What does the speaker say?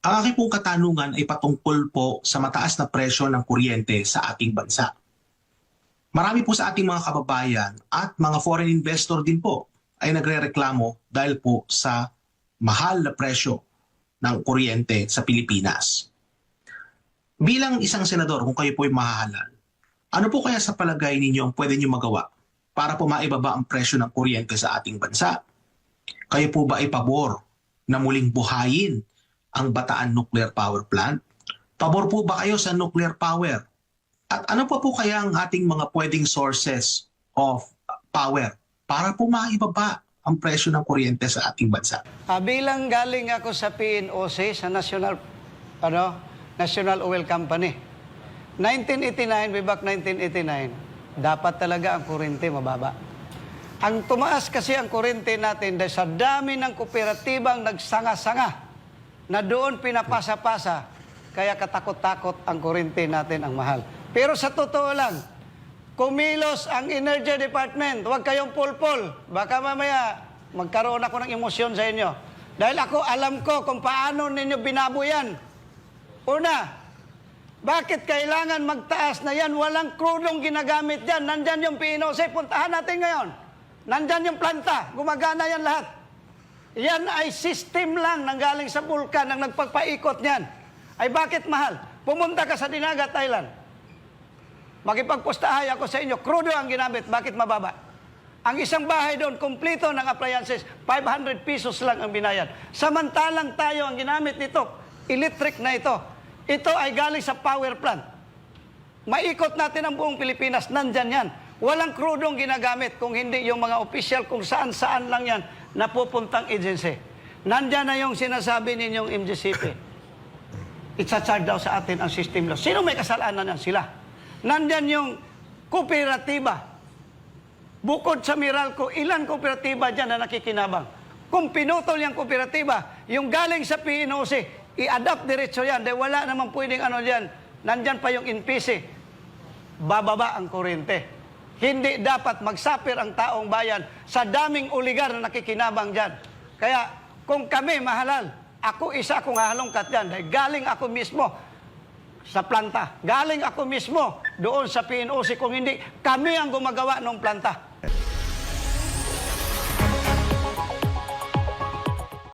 Ang aking pong katanungan ay patungkol po sa mataas na presyo ng kuryente sa ating bansa. Marami po sa ating mga kababayan at mga foreign investor din po ay nagre-reklamo dahil po sa mahal na presyo ng kuryente sa Pilipinas. Bilang isang senador, kung kayo po ay mahahalal, ano po kaya sa palagay ninyo ang pwede nyo magawa para po maibaba ang presyo ng kuryente sa ating bansa? Kayo po ba ay pabor na muling buhayin ang Bataan Nuclear Power Plant? Pabor po ba kayo sa nuclear power? At ano pa po kaya ang ating mga pwedeng sources of power para po maibaba ang presyo ng kuryente sa ating bansa? Ah, bilang galing ako sa PNOC, sa National, ano, National Oil Company. 1989, way back 1989, dapat talaga ang kurente mababa. Ang tumaas kasi ang kurente natin dahil sa dami ng kooperatibang nagsanga-sanga na doon pinapasa-pasa, kaya katakot-takot ang kurente natin ang mahal. Pero sa totoo lang, kumilos ang Energy Department. Huwag kayong pulpol. Baka mamaya magkaroon ako ng emosyon sa inyo. Dahil ako alam ko kung paano ninyo binabuyan. Una, bakit kailangan magtaas na yan? Walang krudong ginagamit dyan. Nandyan yung PNOC. Puntahan natin ngayon. Nandyan yung planta. Gumagana yan lahat. Yan ay system lang nang galing sa bulkan ang nagpagpaikot niyan. Ay bakit mahal? Pumunta ka sa Dinagat Island. Makipagpustahay ako sa inyo, krudo ang ginamit, bakit mababa? Ang isang bahay doon, kumplito ng appliances, 500 pesos lang ang binayad. Samantalang tayo ang ginamit nito, electric na ito. Ito ay galing sa power plant. Maikot natin ang buong Pilipinas, nandyan yan. Walang krudong ginagamit kung hindi yung mga official kung saan-saan lang yan napupuntang agency. Nandyan na yung sinasabi ninyong MGCP. Itsa-charge daw sa atin ang system law. Sino may kasalanan yan? Sila. Nandyan yung kooperatiba. Bukod sa Meralco, ilan kooperatiba dyan na nakikinabang? Kung pinutol yung kooperatiba, yung galing sa PNOC, i-adapt diretso yan. Dahil wala naman pwedeng ano dyan. Nandyan pa yung NPC. Bababa ang kurente. Hindi dapat magsapir ang taong bayan sa daming uligar na nakikinabang dyan. Kaya kung kami mahalal, ako isa akong hahalongkat dyan dahil galing ako mismo sa planta. Galing ako mismo doon sa PNOC. Kung hindi, kami ang gumagawa ng planta.